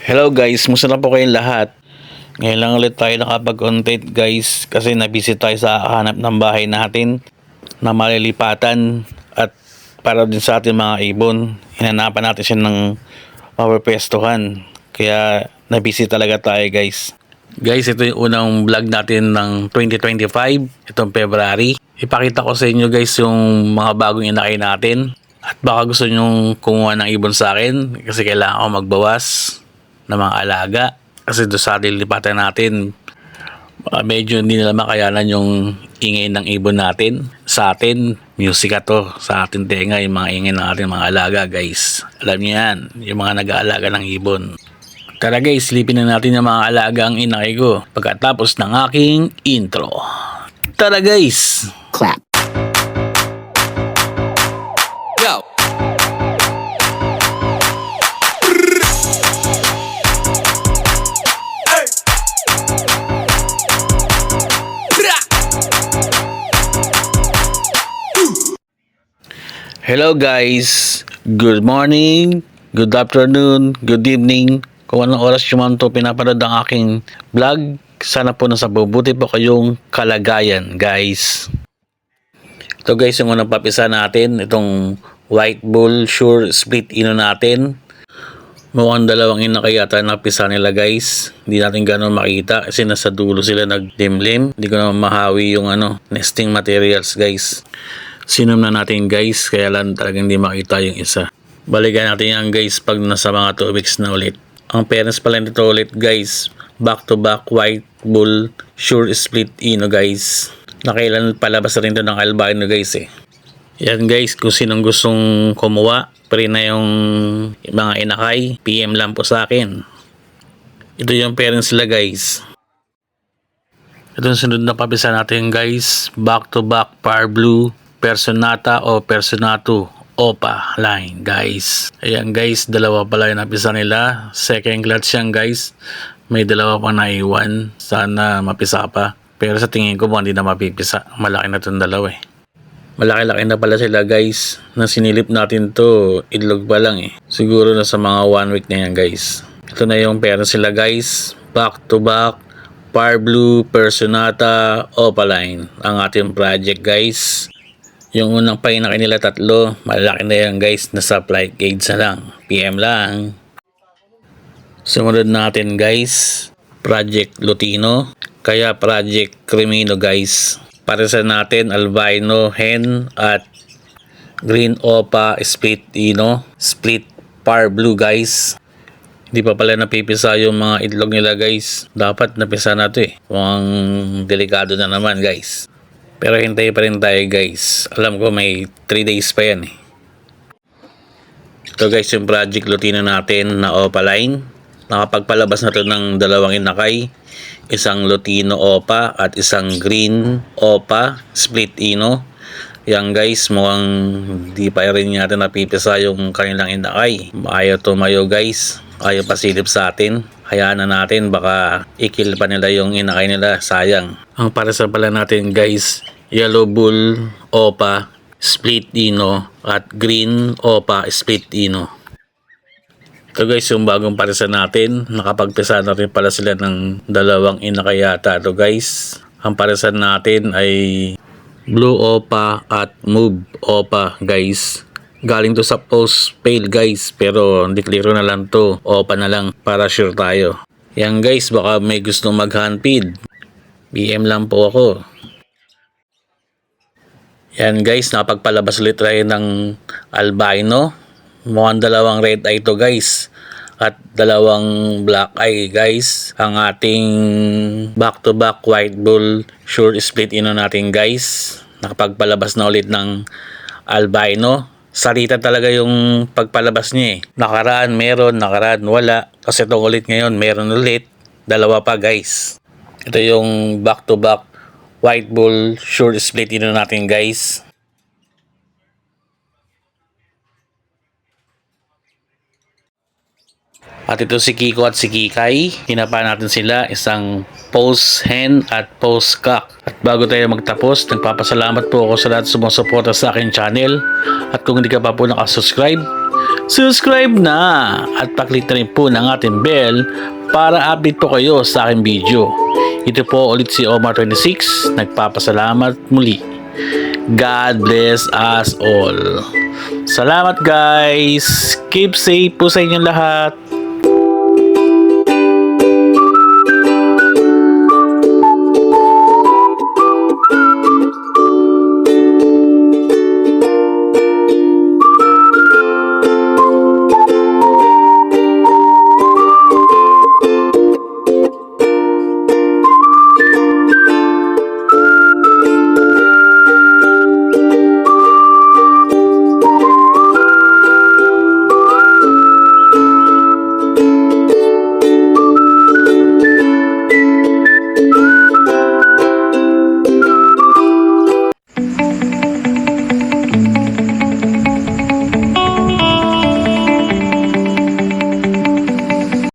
Hello guys, musta na po kayong lahat? Ngayon lang ulit tayo nakapag-content guys kasi nabisi tayo sa hanap ng bahay natin na malilipatan at para din sa ating mga ibon. Hinanapan natin siya ng mapapwestuhan. Kaya nabisi talaga tayo guys. Guys, ito yung unang vlog natin ng 2025, itong February. Ipakita ko sa inyo guys yung mga bagong inakay natin. At baka gusto nyong kumuha ng ibon sa akin kasi kailangan ko magbawas ng mga alaga. Kasi doon sa lilipatan natin, uh, medyo hindi nila makayanan yung ingay ng ibon natin. Sa atin, music to. Sa atin tenga, yung mga ingay ng ating mga alaga guys. Alam niyo yan, yung mga nag-aalaga ng ibon. Tara guys, silipin na natin yung mga alaga ang inakay ko pagkatapos ng aking intro. Tara guys! clap. Hello guys! Good morning, good afternoon, good evening. Kung anong oras nyo man to pinapanood ang aking vlog, sana po nasa bubuti po kayong kalagayan guys. Ito guys yung unang papisa natin, itong White Bull Sure Split Ino natin. Mukhang dalawang ina kaya yata napisa nila guys. Hindi natin gano'n makita kasi nasa dulo sila naglimlim. Hindi ko naman mahawi yung ano, nesting materials guys. Sinom na natin guys, kaya lang talagang hindi makita yung isa. Balikan natin yan guys pag nasa mga 2 weeks na ulit. Ang parents pala nito ulit guys, back to back white bull sure split ino guys. Nakailan palabas rin to ng albino guys eh. Yan guys, kung sinong gustong kumuha, pre na yung mga inakay, PM lang po sa akin. Ito yung parents nila guys. Ito yung sunod na papisa natin guys. Back to back Power Blue Personata o Personato Opa line guys. Ayan guys, dalawa pala yung napisa nila. Second clutch yan guys. May dalawa pang naiwan. Sana mapisa pa. Pero sa tingin ko hindi na mapipisa. Malaki na itong dalawa eh. Malaki-laki na pala sila guys. Nang sinilip natin to, idlog pa lang eh. Siguro na sa mga one week na yan guys. Ito na yung pera sila guys. Back to back. Par Blue, Personata, Opaline. Ang ating project guys. Yung unang painaki nila tatlo, malaki na yan guys. Nasa flight gauge na lang. PM lang. Sumunod natin guys. Project Lutino. Kaya Project Crimino guys. Para natin, albino hen at green opa split ino. Split par blue guys. Hindi pa pala napipisa yung mga itlog nila guys. Dapat napisa na to eh. Mukhang delikado na naman guys. Pero hintay pa rin tayo guys. Alam ko may 3 days pa yan eh. Ito guys yung project Lutino natin na opaline. Nakapagpalabas na to ng dalawang inakay. Isang Lutino Opa at isang Green Opa Split Ino. Yan guys, mukhang di pa rin yata napipisa yung kanilang inakay. Ayaw tumayo guys. Ayaw pasilip sa atin. Hayaan na natin, baka ikil pa nila yung inakay nila. Sayang. Ang parasal pala natin guys, Yellow Bull Opa Split Ino at Green Opa Split Ino. Ito guys, yung bagong parisa natin. Nakapagpisa na rin pala sila ng dalawang inakayata. Ito guys, ang parisa natin ay Blue Opa at Move Opa guys. Galing to sa post pale guys, pero clear na lang to. Opa na lang para sure tayo. Yan guys, baka may gusto mag handpid. BM lang po ako. Yan guys, napagpalabas ulit tayo ng albino. Mukhang dalawang red eye to guys. At dalawang black eye guys. Ang ating back to back white bull short split ino natin guys. Nakapagpalabas na ulit ng albino. Sarita talaga yung pagpalabas niya eh. Nakaraan meron, nakaraan wala. Kasi itong ulit ngayon meron ulit. Dalawa pa guys. Ito yung back to back white bull short split ino natin guys. At ito si Kiko at si Kikay. Hinapa natin sila isang post hen at post cock. At bago tayo magtapos, nagpapasalamat po ako sa lahat sumusuporta sa akin channel. At kung hindi ka pa po nakasubscribe, subscribe na at paklik na rin po ng ating bell para update po kayo sa aking video. Ito po ulit si Omar26, nagpapasalamat muli. God bless us all. Salamat guys. Keep safe po sa inyong lahat.